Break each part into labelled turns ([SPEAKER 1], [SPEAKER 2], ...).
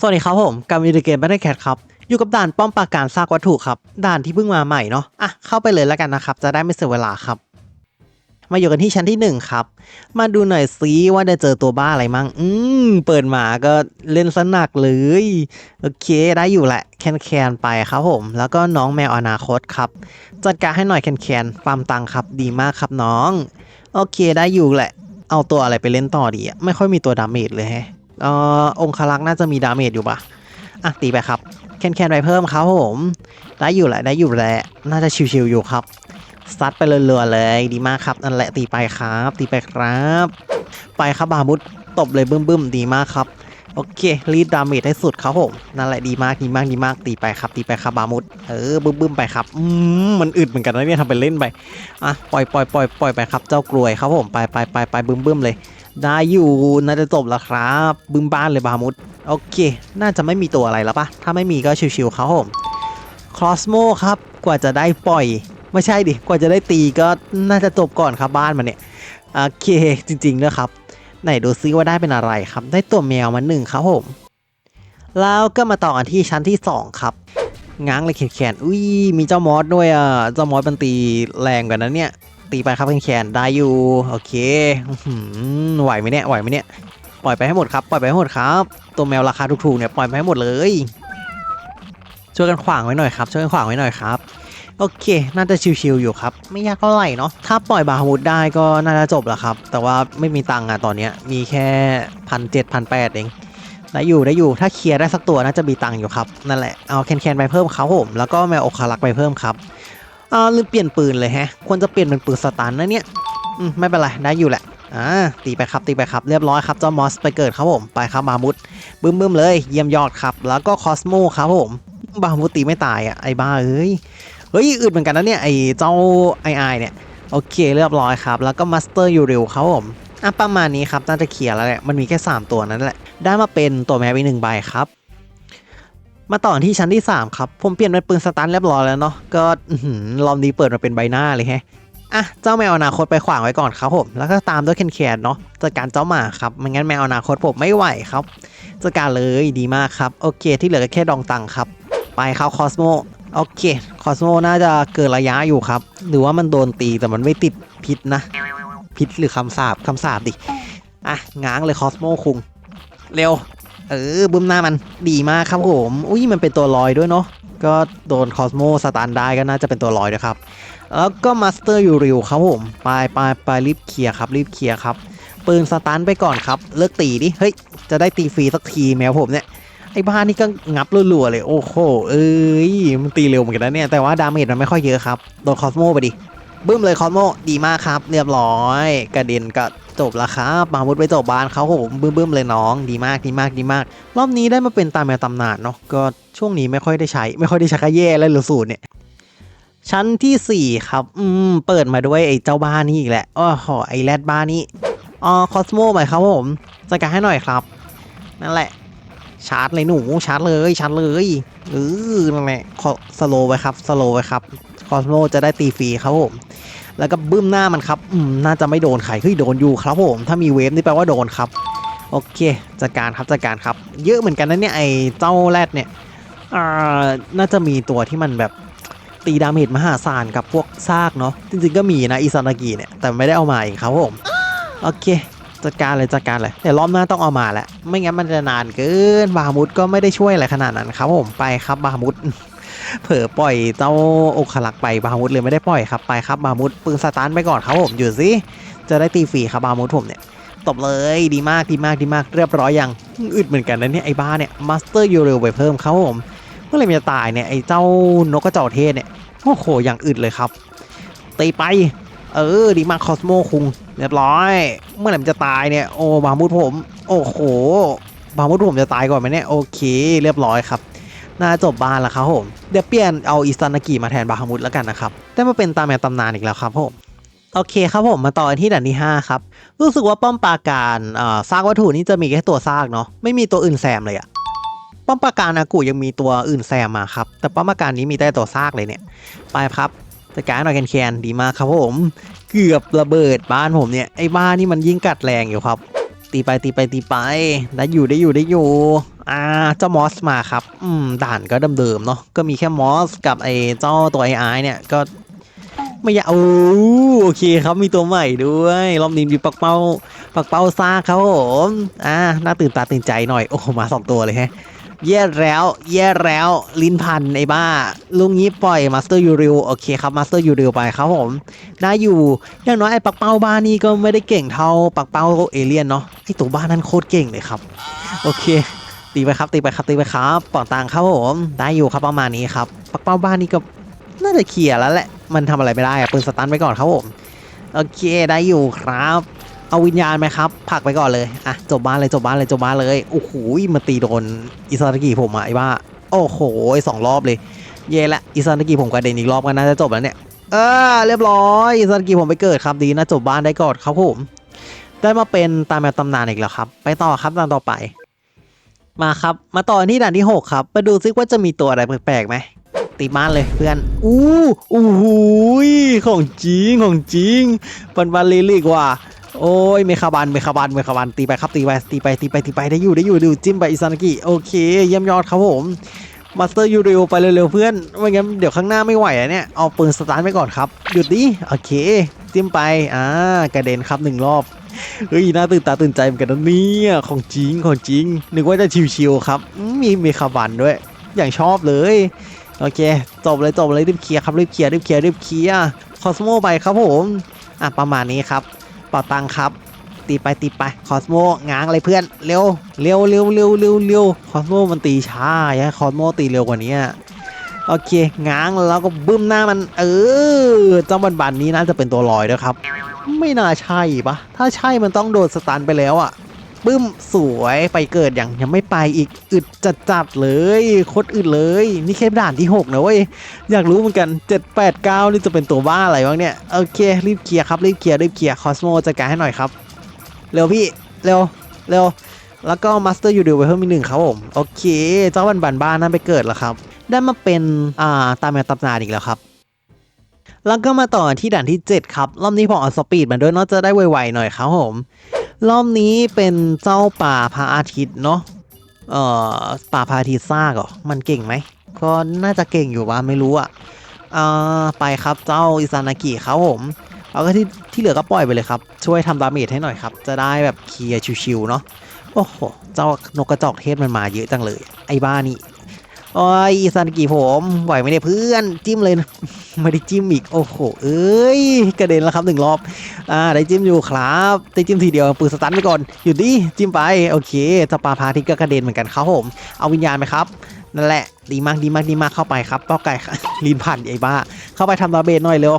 [SPEAKER 1] สวัสดีครับผมกับวิดีเกม Battle Cat ครับ อยู่กับด่านป้อมปราการซากวัตถุครับ ด่านที่เพิ่งมาใหม่เนาะอะเข้าไปเลยแล้วกันนะครับ จะได้ไม่เสียเวลาครับ มาอยู่กันที่ชั้นที่ 1 ครับ มาดูหน่อยซิว่าได้เจอตัวบ้าอะไรมั่งอืมเปิดมาก็เล่นสนักเลย โอเคได้อยู่แหละ แคนแคนไปครับผม แล้วก็น้องแมวอนาคตครับ จัดการให้หน่อยแคนแคนฟาร์มตังค์ครับ ดีมากครับน้อง โอเคได้อยู่แหละ เอาตัวอะไรไปเล่นต่อดีอะไม่ค่อยมีตัวดาเมจเลยแฮะ เอ่อองคลักษ์น่าจะมีดาเมจอยู่ปะอะตีไปครับแคนแคนไปเพิ่มครับผมได้อยู่แหละได้อยู่แหละน่าจะชิวๆอยู่ครับซัดไปเรื่อยๆเลยดีมากครับนั่นแหละตีไปครับ ตีไปครับ ไปครับบามุดตบเลยบึ้มๆดีมากครับโอเครีดดาเมจให้สุดครับผมนั่นแหละดีมากดีมากดีมากตีไปครับตีไปครับบามุดเออบึ้มบึ้มๆไปครับอืมมันอึดเหมือนกันนะเนี่ยทำเป็นเล่นไปอะปล่อยปล่อยปล่อยปล่อยไปครับเจ้ากลวยครับผมไปไปไปไปบึ้มบึ้มๆเลย ได้อยู่น่าจะจบแล้วครับ บึ้มบ้านเลยบามุดโอเค น่าจะไม่มีตัวอะไรแล้วปะถ้าไม่มีก็ชิวๆครับผมคลอสโมครับ กว่าจะได้ปล่อย ไม่ใช่ดิ กว่าจะได้ตีก็น่าจะจบก่อนครับบ้านมันเนี่ย โอเค จริงๆนะครับ ไหนดูซิว่าได้เป็นอะไรครับ ได้ตัวแมวมาหนึ่งครับผม แล้วก็มาต่อกันที่ชั้นที่ 2 ครับ ง้างเลยแขนอุ้ย มีเจ้ามอสด้วยอะ เจ้ามอสมันตีแรงกว่านั้นเนี่ย ตีไปครับแขนได้อยู่โอเคอไหวไหมเนี่ยไหวไหมเนี่ยปล่อยไปให้หมดครับปล่อยไปให้หมดครับ ตัวแมวราคาถูกๆเนี่ยปล่อยไปให้หมดเลยช่วยกันขวางไว้หน่อยครับช่วยกันขวางไว้หน่อยครับโอเค น่าจะชิวๆอยู่ครับ ไม่ยากเท่าไหร่เนาะ ถ้าปล่อยบาฮามุดได้ก็น่าจะจบแล้วครับ แต่ว่าไม่มีตังค์อะตอนเนี้ย มีแค่พันเจ็ดพันแปดเอง ได้อยู่ได้อยู่ ถ้าเคลียร์ได้สักตัวน่าจะมีตังค์อยู่ครับ นั่นแหละ เอาแคนๆไปเพิ่มครับผม แล้วก็แมวโอคารักไปเพิ่มครับ อ่าลืมเปลี่ยนปืนเลยฮะ ควรจะเปลี่ยนเป็นปืนสตันนะเนี่ย อืม ไม่เป็นไร ได้อยู่แหละ อ่า ตีไปครับ ตีไปครับ เรียบร้อยครับ เจ้ามอสไปเกิดครับผม ไปครับบามุดบึ้มบึ้มๆเลย เยี่ยมยอดครับ แล้วก็คอสโมครับผม บามุดตีไม่ตายอะ ไอ้บ้าเอ้ย เฮ้ย อึดเหมือนกันนะเนี่ย ไอ้เจ้าไอไอเนี่ย โอเค เรียบร้อยครับ แล้วก็มาสเตอร์ยูริวครับผมอะประมาณนี้ครับ น่าจะเคลียร์แล้วแหละ มันมีแค่ 3 ตัวนั้นแหละ ได้มาเป็นตัวแมวไปหนึ่งใบครับ มาต่อที่ชั้นที่ 3 ครับ ผมเปลี่ยนเป็นปืนสตันเรียบร้อยแล้วเนาะก็อื้อหือรอบนี้เปิดมาเป็นใบหน้าเลยแฮะอะเจ้าแมวอนาคตไปขวางไว้ก่อนครับผมแล้วก็ตามด้วยแคนแคนเนาะจัดการเจ้าหมาครับไม่งั้นแมวอนาคตผมไม่ไหวครับจัดการเลยดีมากครับโอเค ที่เหลือก็แค่ดองตังค์ครับ ไปครับคอสโมโอเคคอสโมน่าจะเกินระยะอยู่ครับ หรือว่ามันโดนตีแต่มันไม่ติดพิษนะพิษหรือคำสาบคำสาบดิอะง้างเลยคอสโมคุงเร็ว เออบึ้มหน้ามันดีมากครับผมอุ้ยมันเป็นตัวลอยด้วยเนาะก็โดนคอสโมสตันได้ก็น่าจะเป็นตัวลอยด้วยครับ แล้วก็มาสเตอร์ยูริวครับผมไปไปไปรีบเคลียร์ครับรีบเคลียร์ครับปืนสตันไปก่อนครับเลิกตีดิเฮ้ยจะได้ตีฟรีสักทีแมวผมเนี่ยไอ้บ้านนี่ก็งับรัวๆเลยโอ้โหเอ้ยมันตีเร็วเหมือนกันนะเนี่ยแต่ว่าดาเมจมันไม่ค่อยเยอะครับโดนคอสโมไปดิบึ้มเลยคอสโมดีมากครับ เรียบร้อย กระเด็นก็ จบแล้วครับมามุดไปจบบานเขาผมบึ้มบึ้มๆเลยน้องดีมากดีมากดีมาก รอบนี้ได้มาเป็นตามแมวตำนานเนาะก็ช่วงนี้ไม่ค่อยได้ใช้ ไม่ค่อยได้ใช้ก็แย่แล้วหรือสูตรเนี่ยชั้นที่ 4 ครับ อืม เปิดมาด้วยไอ้เจ้าบ้านนี่อีกแหละอ้อหไอ้แรดบ้านนี่อ๋อคอสโมไปครับผมจัดการให้หน่อยครับ นั่นแหละ ชาร์จเลยหนูชาร์จเลยชาร์จเลยเออนั่นแหละขอสโลไว้ครับสโลไว้ครับคอสโมจะได้ตีฟรีครับผม แล้วก็บึ้มหน้ามันครับอืมน่าจะไม่โดนไข่เฮ้ยโดนอยู่ครับผมถ้ามีเวฟนี่แปลว่าโดนครับโอเคจัดการครับจัดการครับ เยอะเหมือนกันนะเนี่ยไอ้เจ้าแรดเนี่ยอ่าน่าจะมีตัวที่มันแบบตีดาเมจมหาศาลกับพวกซากเนาะจริงๆก็มีนะอิซานากิเนี่ยแต่ไม่ได้เอามาเองครับผมโอเคจัดการเลยจัดการเลยแต่รอบหน้าต้องเอามาแหละไม่งั้นมันจะนานเกินบาฮามุดก็ไม่ได้ช่วยอะไรขนาดนั้นครับผมไปครับบาฮามุด เผลอปล่อยเจ้าอกขลักไปบาฮมุดเลยไม่ได้ปล่อยครับไปครับบาฮมุดปืนสตาร์ทไปก่อนครับผมอยู่สิจะได้ตีฟรีครับบาฮมุดผมเนี่ยตบเลยดีมากดีมากดีมากเรียบร้อยยังอึดเหมือนกันนะเนี่ยไอ้บ้าเนี่ยมาสเตอร์ยูเรลไปเพิ่มครับผมเมื่อไหรมันจะตายเนี่ยไอ้เจ้านกกระจอกเทศเนี่ยโอ้โหอย่างอึดเลยครับตีไป เออดีมากคอสโมคุงเรียบร้อย เมื่อไหร่มันจะตายเนี่ยโอ้บามุดผม โอ้โหบามุดผมจะตายก่อนไหมเนี่ยโอเค เรียบร้อยครับ น่าจบบานแล้วครับผมเดี๋ยวเปลี่ยนเอาอิสตานากิมาแทนบาฮามุดแล้วกันนะครับได้มาเป็นตามแมวตำนานอีกแล้วครับผมโอเคครับผมมาต่อที่ด่านที่ 5 ครับ รู้สึกว่าป้อมปราการเอ่อซากวัตถุนี่จะมีแค่ตัวซากเนาะไม่มีตัวอื่นแซมเลยอะป้อมปราการอากูยังมีตัวอื่นแซมมาครับ แต่ป้อมปราการนี้มีแต่ตัวซากเลยเนี่ย ไปครับจัดการหน่อยแคนๆดีมากครับผม เกือบระเบิดบ้านผมเนี่ยไอ้บ้านนี่มันยิ่งกัดแรงอยู่ครับ ตีไปตีไปตีไปได้อยู่ได้อยู่ได้อยู่อ่าเจ้ามอสมาครับอืมด่านก็เดิมๆเนาะก็มีแค่มอสกับไอ้เจ้าตัวไอ้ไอเนี่ยก็ไม่อยากโอ้โอเคครับมีตัวใหม่ด้วยรอบนี้มีปักเป้าปักเป้าซาครับผมอ่าน่าตื่นตาตื่นใจหน่อยโอ้มาสองตัวเลยแฮะ แย่แล้ว แย่แล้ว ลิ้นพันไอ้บ้า ลุงนี้ปล่อยมาสเตอร์ยูริวโอเคครับมาสเตอร์ยูริวไปครับผมได้อยู่อย่างน้อยไอ้ปักเป้าบ้านนี่ก็ไม่ได้เก่งเท่าปักเป้าเอเลี่ยนเนาะไอ้ตัวบ้านนั้นโคตรเก่งเลยครับโอเค ตีไปครับตีไปครับตีไปครับปองตังครับผมได้อยู่ครับประมาณนี้ครับปักเป้าบ้านนี่ก็น่าจะเคลียแล้วแหละมันทำอะไรไม่ได้อะปืนสตันไปก่อนครับผมโอเคได้อยู่ครับ เอาวิญญาณไหมครับผักไปก่อนเลยอะจบบ้านเลยจบบ้านเลยจบบ้านเลยโอ้โหมาตีโดนอิซาตากิผมอะไอ้บ้าโอ้โหสองรอบเลย เย่ละอิซาตากิผมกระเด็นอีกรอบก็น่าจะจบแล้วเนี่ยเออเรียบร้อยอิซาตากิผมไปเกิดครับดีนะจบบ้านได้ก่อนครับผมได้มาเป็นตามแมวตำนานอีกแล้วครับ ไปต่อครับตามต่อไป มาครับ มาต่อที่ด่านที่ 6 ครับ มาดูซิว่าจะมีตัวอะไรแปลกๆไหมตีบ้านเลยเพื่อน อู้อู้หูยของจริงของจริงปันบันลิลิกว่า โอ้ยเมคาบันเมคาบันเมคาบันตีไปครับตีไปตีไปตีไปตีไปได้อยู่ได้อยู่ดูจิ้มไปอิซานากิโอเคเยี่ยมยอดครับผมมาสเตอร์ยูริโอไปเร็วๆเพื่อนไม่งั้นเดี๋ยวข้างหน้าไม่ไหวอะเนี่ยเอาปืนสตาร์ทไปก่อนครับหยุดดิโอเค จิ้มไปอ่ากระเด็นครับหนึ่งรอบเฮ้ยน่าตื่นตาตื่นใจเหมือนกันนะเนี่ยของจริงของจริงนึกว่าจะชิวๆครับมมีเมคาบันด้วย อย่างชอบเลยโอเคจบเลยจบเลยรีบเคลียร์ครับรีบเคลียร์รีบเคลียร์รีบเคลียร์คอสโมไปครับผมอะประมาณนี้ครับ เป่าตังครับ ตีไปตีไปคอสโมง้างเลยเพื่อนเร็วเร็วเร็วเร็วเร็วเร็วคอสโมมันตีช้าอย่าคอสโมตีเร็วกว่านี้โอเคง้างแล้วก็บึ้มหน้ามัน เออเจ้าบันบันนี้น่าจะเป็นตัวลอยด้วยครับ ไม่น่าใช่ปะถ้าใช่มันต้องโดนสตันไปแล้วอะ บึ้มสวยไปเกิดอย่างยังไม่ไปอีกอึดจัดจัดเลยโคตรอึดเลย นี่แค่ด่านที่ 6 นะเว้ย อยากรู้เหมือนกัน 7 8 9 นี่จะเป็นตัวบ้าอะไรบ้างเนี่ย โอเครีบเคลียร์ครับรีบเคลียร์รีบเคลียร์คอสโมจัดการให้หน่อยครับ เร็วพี่ เร็วเร็วแล้วก็มาสเตอร์ยูดิวไปเพิ่มอีกหนึ่งครับผม โอเค เจ้าบันบันบ้านนั้นไปเกิดแล้วครับ ได้มาเป็นอ่าตามแมวตำนานอีกแล้วครับแล้วก็มาต่อที่ด่านที่ 7 ครับ รอบนี้ผมเอาสปีดมาด้วยเนาะจะได้ไวๆหน่อยครับผม รอบนี้เป็นเจ้าป่าพระอาทิตย์เนาะเอ่อป่าพระอาทิตย์ซากเหรอมันเก่งไหมก็น่าจะเก่งอยู่ว่าไม่รู้อะอ่าไปครับเจ้าอิซานากิครับผมแล้วก็ที่ที่เหลือก็ปล่อยไปเลยครับ ช่วยทำดาเมจให้หน่อยครับ จะได้แบบเคลียร์ชิวๆเนาะโอ้โห เจ้านกกระจอกเทศมันมาเยอะจังเลย ไอ้บ้านี่ โอ้ยอิซานกี่ผมไหวไหมเนี่ยเพื่อนจิ้มเลยนะไม่ได้จิ้มอีกโอ้โหเอ้ยกระเด็นแล้วครับหนึ่งรอบอ่าได้จิ้มอยู่ครับได้จิ้มทีเดียวปืนสตันไปก่อนหยุดดิจิ้มไปโอเคสปาพาทิกก็กระเด็นเหมือนกันครับผมเอาวิญญาณไหมครับนั่นแหละดีมากดีมากดีมากเข้าไปครับเป้าไก่ลีนผ่านไอ้บ้าเข้าไปทำดาเบจหน่อยเร็ว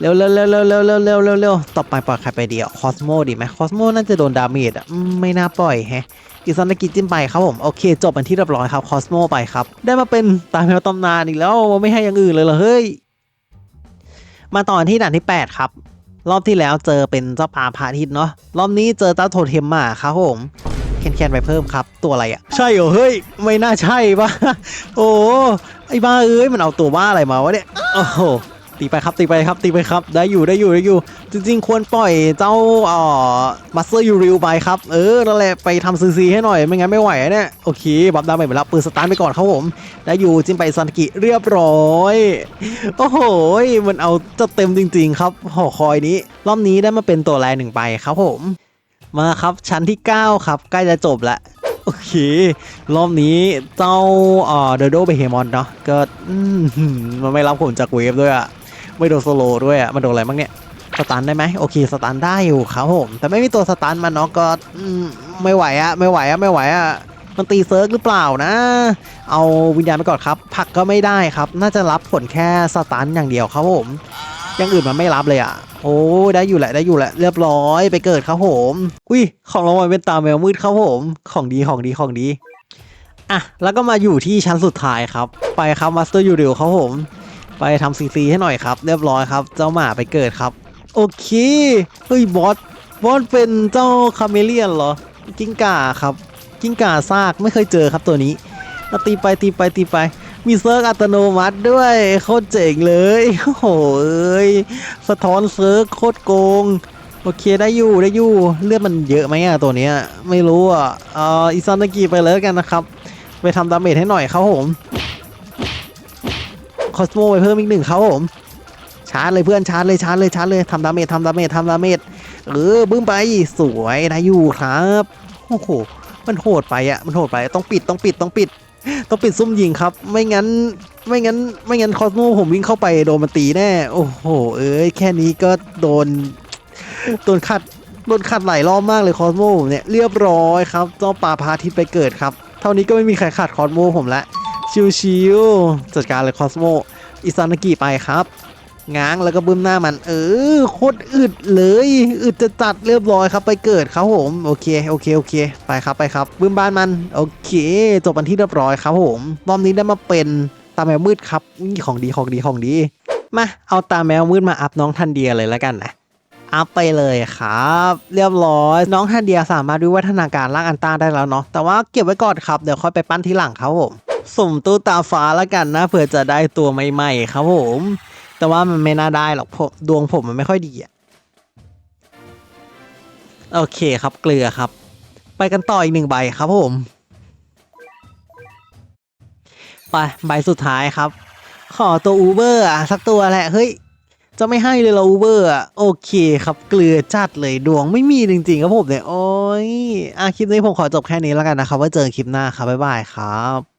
[SPEAKER 1] เร็วเร็วเร็วเร็วเร็วเร็วเร็วเร็วเร็วต่อไปปล่อยใครไปเดียวคอสโมดีไหมคอสโมน่าจะโดนดาเมจอะไม่น่าปล่อยแฮะอิซานากิจิ้มไปครับผมโอเค จบเป็นที่เรียบร้อยครับคอสโมไปครับ ได้มาเป็นตามแนวตำนานอีกแล้วไม่ให้อย่างอื่นเลยเหรอเฮ้ยมาต่อที่ด่านที่ 8 ครับ รอบที่แล้วเจอเป็นเจ้าป่าพาทิตเนาะรอบนี้เจอเจ้าโทเทมมาครับผมแคนแคนไปเพิ่มครับ ตัวอะไรอะใช่เหรอเฮ้ย ไม่น่าใช่ปะโอ้ไอ้บ้าเอ้ยมันเอาตัวบ้าอะไรมาวะเนี่ยโอ้โห ตีไปครับตีไปครับตีไปครับได้อยู่ได้อยู่ได้อยู่ จริงๆ ควรปล่อยเจ้าอ่อมาสเตอร์ยูริวไปครับ เออนั่นแหละไปทำซีซีให้หน่อยไม่งั้นไม่ไหวเนี่ยโอเคบัฟดาเมจไปแล้วปืนสตาร์ทไปก่อนครับผมได้อยู่จิ้มไปซันกิเรียบร้อยโอ้โหมันเอาจะเต็มจริง ๆ ครับหอคอยนี้ รอบนี้ได้มาเป็นตัวแรหนึ่งไปครับผม มาครับชั้นที่ 9 ครับ ใกล้จะจบแล้วโอเค รอบนี้เจ้าเอ่อเดโดเบเฮมอนเนาะก็มมันไม่รับผลจากเวฟด้วยอะ ไม่โดนโซโลด้วยอะมันโดนอะไรบ้างเนี่ยสตันได้ไหมโอเคสตันได้อยู่ครับผมแต่ไม่มีตัวสตันมันเนาะก็ไม่ไหวอะไม่ไหวอะไม่ไหวอะมันตีเซิร์กหรือเปล่านะ เอาวิญญาณไปก่อนครับผักก็ไม่ได้ครับ น่าจะรับผลแค่สตันอย่างเดียวครับผมอยังอื่นมันไม่รับเลยอะโอ้ได้อยู่แหละได้อยู่แหละเรียบร้อยไปเกิดครับผมอุ้ยของรางวัลเป็นตาแมวมืดครับผมของดีของดีของดีอะแล้วก็มาอยู่ที่ชั้นสุดท้ายครับ ไปครับมาสเตอร์ยูริวครับผม ไปทำซีซีให้หน่อยครับ เรียบร้อยครับ เจ้าหมาไปเกิดครับ โอเค เฮ้ยบอส บอสเป็นเจ้าคาเมเลียนเหรอ กิ้งก่าครับ กิ้งก่าซากไม่เคยเจอครับตัวนี้ตีไปตีไปตีไป มีเซิร์กอัตโนมัติด้วยโคตรเจ๋งเลยโอ้โหเอ้ยสะท้อนเซิร์กโคตรโกงโอเคได้อยู่ได้อยู่เลือดมันเยอะไหมอะตัวเนี้ยไม่รู้อะเอ่ออิซานากิไปเลยกันนะครับ ไปทำดาเมจให้หน่อยครับผม คอสโมไปเพิ่มอีกหนึ่งครับผมชาร์จเลยเพื่อนชาร์จเลยชาร์จเลยชาร์จเลยทำดาเมจทำดาเมจทำดาเมจเออบึ้มไปสวยได้อยู่ครับโอ้โหมันโหดไปอะมันโหดไปต้องปิดต้องปิดต้องปิด ต้องปิดซุ่มยิงครับ ไม่งั้นไม่งั้นไม่งั้นคอสโมผมวิ่งเข้าไปโดนมันตีแน่โอ้โห เอ้ยแค่นี้ก็โดนโดนขัดโดนขัดหลายรอบมากเลยคอสโมผมเนี่ยเรียบร้อยครับเจ้าปลาพาทิตไปเกิดครับ เท่านี้ก็ไม่มีใครขัดคอสโมผมละ ชิวๆจัดการเลยคอสโมอิซานากิไปครับง้างแล้วก็บึ้มหน้ามัน เออโคตรอึดเลยอึดจะจัดเรียบร้อยครับ ไปเกิดครับผมโอเคโอเคโอเค ไปครับไปครับบึ้มบ้านมัน โอเค จบกันที่เรียบร้อยครับผมรอบนี้ได้มาเป็นตาแมวมืดครับนี่ของดีของดีของดี มาเอาตาแมวมืดมาอัพน้องทันเดียเลยแล้วกันนะอัพไปเลยครับ เรียบร้อย น้องทันเดียสามารถวิวัฒนาการร่างอันต้าได้แล้วเนาะแต่ว่าเก็บไว้ก่อนครับเดี๋ยวค่อยไปปั้นทีหลังครับผม สุ่มตู้ตาฟ้าแล้วกันนะเผื่อจะได้ตัวใหม่ๆครับผม แต่ว่ามันไม่น่าได้หรอกผมดวงผมมันไม่ค่อยดีอะโอเคครับเกลือครับ ไปกันต่ออีกหนึ่งใบครับผมไปใบสุดท้ายครับ ขอตัวอูเบอร์อะสักตัวแหละเฮ้ยจะไม่ให้เลยเหราอูเบอร์อะโอเคครับเกลือจัดเลยดวงไม่มีจริงๆครับผมเนี่ยโอ้ยอะคลิปนี้ผมขอจบแค่นี้แล้วกันนะครับไว่าเจอคลิปหน้าครับบ๊ายบายครับ